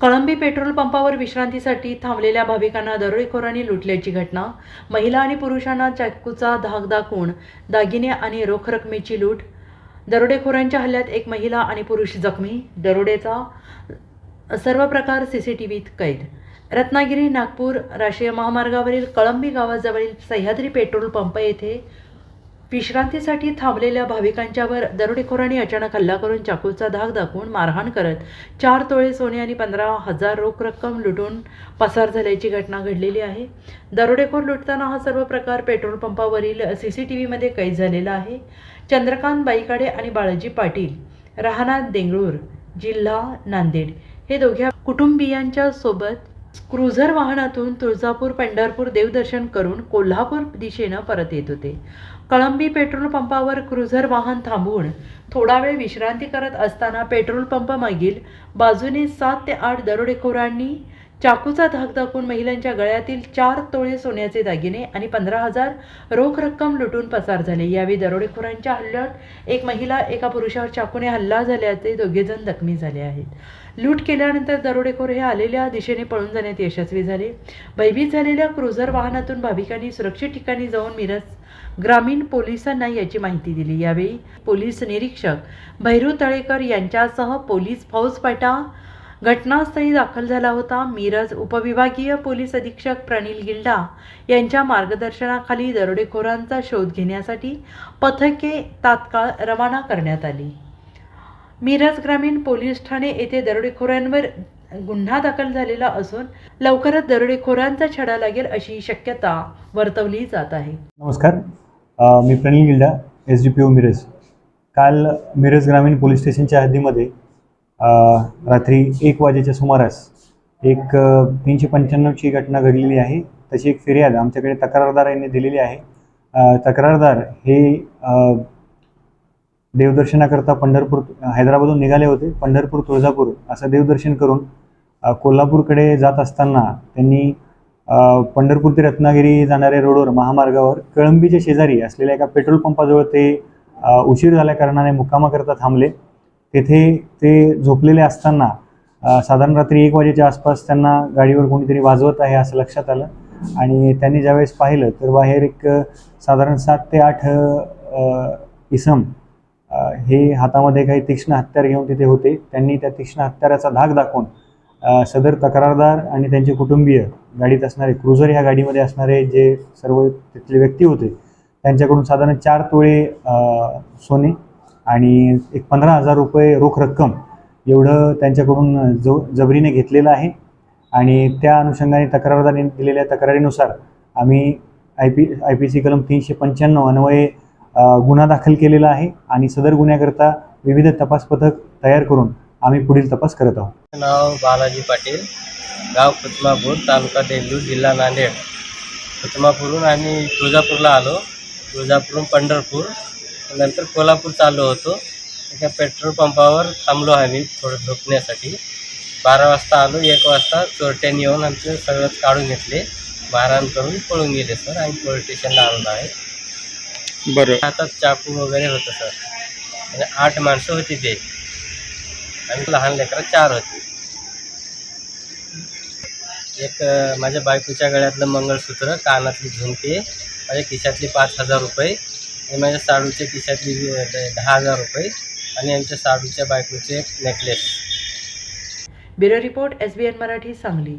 Kalambi petrol पंपावर विश्रांतीसाठी थांबलेल्या भाविकांना दरोडेखोरांनी लुटल्याची घटना. महिला आणि पुरुषांना चाकूचा धाक दाखवून दागिने आणि रोख रकमेची लूट. दरोडेखोरांच्या हल्ल्यात एक महिला आणि पुरुष जखमी. दरोडेचा सर्व प्रकार सी सी टी व्हीत कैद. रत्नागिरी नागपूर राष्ट्रीय महामार्गावरील कळंबी गावाजवळील सह्याद्री पेट्रोल पंप येथे विश्रांतीसाठी थांबलेल्या भाविकांच्यावर दरोडेखोरांनी अचानक हल्ला करून चाकूचा धाक दाखवून मारहाण करत चार तोळे सोने आणि पंधरा हजार रोख रक्कम लुटून पसार झाल्याची घटना घडलेली आहे. दरोडेखोर लुटताना हा सर्व प्रकार पेट्रोल पंपावरील सी सी टी व्हीमध्ये कैद झालेला आहे. चंद्रकांत बाईकाडे आणि बाळाजी पाटील राहणार देंगळूर जिल्हा नांदेड. हे दोघ्या कुटुंबियांच्या सोबत क्रुझर वाहनातून तुळजापूर पंढरपूर देवदर्शन करून कोल्हापूर दिशेनं परत येत होते. कळंबी पेट्रोल पंपावर क्रुझर वाहन थांबवून थोडा वेळ विश्रांती करत असताना पेट्रोल पंप मागील बाजूने सात ते आठ दरोडेखोरांनी चाकूचा धाक दाखवून महिलांच्या गळ्यातील चार तोळे सोन्याचे दागिने आणि पंधरा हजार रोख रक्कम लुटून पसार झाले. यावेळी दरोडेखोरांच्या हल्ल्यात एक महिला एका पुरुषावर चाकूने हल्ला झाल्याचे दोघेजण जखमी झाले आहेत. लूट केल्यानंतर दरोडेखोर हे आलेल्या दिशेने पळून जाण्यात यशस्वी झाले. भयभीत झालेल्या क्रुझर वाहनातून भाविकांनी सुरक्षित ठिकाणी जाऊन मिरज ग्रामीण पोलिसांना याची माहिती दिली. यावेळी पोलीस निरीक्षक भैरू तळेकर यांच्यासह पोलीस फौजपाटा घटनास्थळी दाखल झाला होता मिरज उपविभागीय पोलीस अधीक्षक प्रणिल गिल्डा यांच्या मार्गदर्शनाखाली दरोडेखोरांचा शोध घेण्यासाठी पथके तात्काळ रवाना करण्यात आली. मिरज ग्रामीण पोलीस ठाणे येथे दरोडेखोरांवर गुन्हा दाखल झालेला असून लवकरच दरोडेखोरांचा छडा लागेल अशी शक्यता वर्तवली जात आहे. नमस्कार. मी Pranil Gilda S D P O Miraj. काल मिरज ग्रामीण पोलीस स्टेशनच्या हद्दीमध्ये रात्री एक वाजेच्या सुमारास एक तीनशे पंच्याण्णवची घटना घडलेली आहे. तशी एक फिर्याद आमच्याकडे तक्रारदार यांनी दिलेली आहे. तक्रारदार हे देवदर्शनाकरता पंढरपूर हैदराबादहून निघाले होते. पंढरपूर तुळजापूर असं देवदर्शन करून कोल्हापूरकडे जात असताना त्यांनी पंढरपूर ते रत्नागिरी जाणाऱ्या रोडवर महामार्गावर कळंबीच्या शेजारी असलेल्या एका पेट्रोल पंपाजवळ ते उशीर झाल्या कारणाने मुक्कामाकरता थांबले. तेथे ते झोपलेले असताना साधारण रात्री एक वाजेच्या आसपास त्यांना गाडीवर कोणीतरी वाजवत आहे असं लक्षात आलं. आणि त्यांनी ज्यावेळेस पाहिलं तर बाहेर एक साधारण सात ते आठ इसम हे हातामध्ये काही तीक्ष्ण हत्यार घेऊन तिथे होते. त्यांनी त्या तीक्ष्ण हत्याराचा धाक दाखवून सदर तक्रारदार आणि त्यांचे कुटुंबीय गाडीत असणारे क्रुझर ह्या गाडीमध्ये असणारे जे सर्व तिथले व्यक्ती होते त्यांच्याकडून साधारण चार तोळे सोने आणि एक पंधरा हजार रुपये रोख रक्कम एवढं त्यांच्याकडून जो जबरीने घेतलेलं आहे. आणि त्या अनुषंगाने तक्रारदारी दिलेल्या तक्रारीनुसार आम्ही I P I P C कलम तीनशे पंच्याण्णव अन्वये गुन्हा दाखल केलेला आहे आणि सदर गुन्ह्याकरता विविध तपास पथक तयार करून आम्ही पुढील तपास करत आहोत. नाव बालाजी पाटील गाव कुतमापूर तालुका देगलूर जिल्हा नांदेड. खुतमापूरहून आम्ही तुळजापूरला आलो. तुळजापूरहून पंढरपूर. नंतर कोल्हापूर चाललो होतो. एका पेट्रोल पंपावर थांबलो आम्ही थोडं झोपण्यासाठी. बारा वाजता आलो एक वाजता चोरट्यांनी येऊन आमचे सगळंच काढून घेतले. मारहाण करून पळून गेले सर. आम्ही पोलीस स्टेशनला आलो आहे. बरं. हातात चाकू वगैरे होतं सर. आणि आठ माणसं होती ते. आणि लहान लेकरं चार होती. एक माझ्या बायकोच्या गळ्यातलं मंगळसूत्र कानातली झुमके माझ्या खिशातली पाच हजार रुपये हे माझ्या साडूच्या खिशातली दहा हजार रुपये आणि आमच्या साडूच्या बायकोचे necklace bureau report S B N Marathi Sangli.